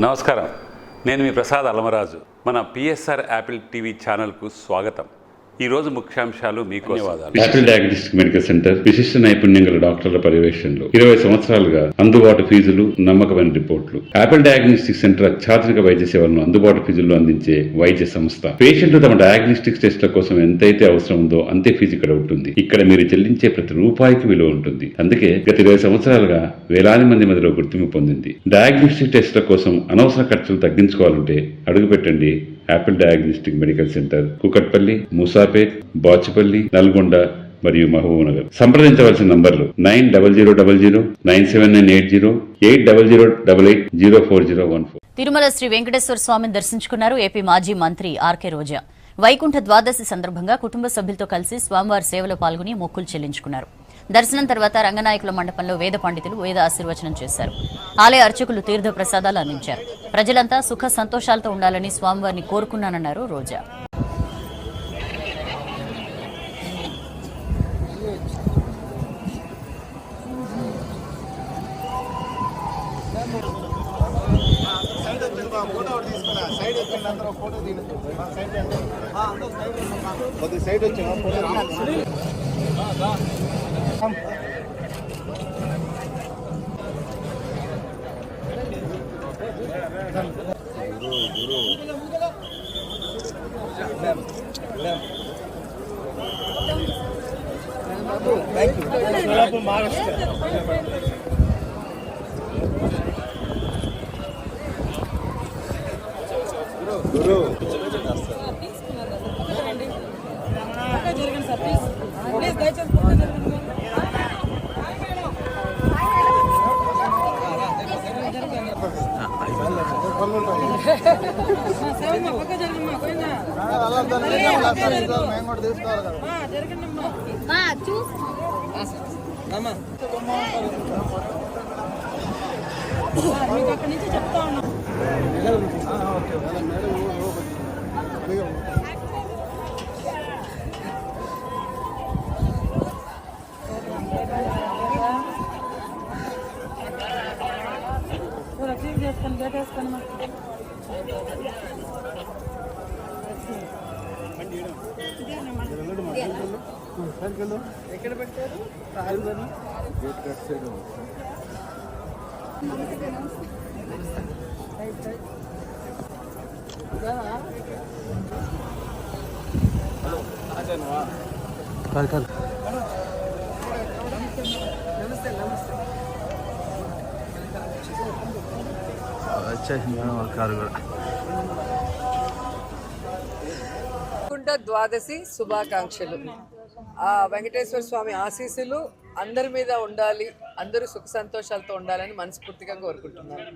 నమస్కారం. నేను మీ ప్రసాద్ అలమరాజు. మన పిఎస్ఆర్ యాపిల్ టీవీ ఛానల్కు స్వాగతం. ఈరోజు ముఖ్యాంశాలు మీకు ధన్యవాదాలు. యాపిల్ డయాగ్నోస్టిక్ మెడికల్ సెంటర్ విశిష్ట నైపుణ్యం గల డాక్టర్ల పర్యవేక్షణలో ఇరవై సంవత్సరాలుగా అందుబాటు ఫీజులు నమ్మకమైన రిపోర్ట్లు. యాపిల్ డయాగ్నోస్టిక్ సెంటర్ అత్యాధునిక వైద్య సేవలను అందుబాటు ఫీజుల్లో అందించే వైద్య సంస్థ. పేషెంట్లు తమ డయాగ్నోస్టిక్ టెస్ట్ల కోసం ఎంతైతే అవసరం ఉందో అంతే ఫీజు ఇక్కడ ఉంటుంది. ఇక్కడ మీరు చెల్లించే ప్రతి రూపాయికి విలువ ఉంటుంది. అందుకే గత ఇరవై సంవత్సరాలుగా వేలాది మంది మధ్యలో గుర్తింపు పొందింది. డయాగ్నోస్టిక్ టెస్ట్ల కోసం అనవసర ఖర్చులు తగ్గించుకోవాలంటే అడుగుపెట్టండి apple diagnostic medical centre Kukatpally Moosapet Bachupally Nalgonda మరియు మహబూబ్నగర్. సంప్రదించవలసిన నంబర్లు nine double zero double zero nine seven nine eight zero eight double zero double eight zero four zero one four. Tirumala Shri Venkateswara స్వామిని దర్శించుకున్నారు AP మాజీ మంత్రి RK రోజా. వైకుంఠ ద్వాదశి సందర్భంగా కుటుంబ సభ్యులతో కలిసి స్వామివారి సేవలో పాల్గొని మొక్కులు చెల్లించుకున్నారు. దర్శనం తర్వాత రంగనాయకుల మండపంలో వేద పండితులు వేద ఆశీర్వచనం చేశారు ఆలయ అర్చకులు తీర్థ ప్రసాదాలు అందించారు ప్రజలంతా సుఖ సంతోషాలతో ఉండాలని స్వామివారిని కోరుకున్నానన్నారు రోజా కొద్ది సైడ్ వచ్చా photo come guru guru thank you Solapur Maharashtra గురు జరిగింది సార్ ప్లీజ్ దయచేసి మేము కూడా తీసుకోవాలి కదా ఎక్కడ పెట్టారు gate cut side Vaikuntha Dwadashi శుభాకాంక్షలు. ఆ వెంకటేశ్వర స్వామి ఆశీస్సులు అందరి మీద ఉండాలి అందరూ సుఖ సంతోషాలతో ఉండాలని మనస్ఫూర్తిగా కోరుకుంటున్నాను.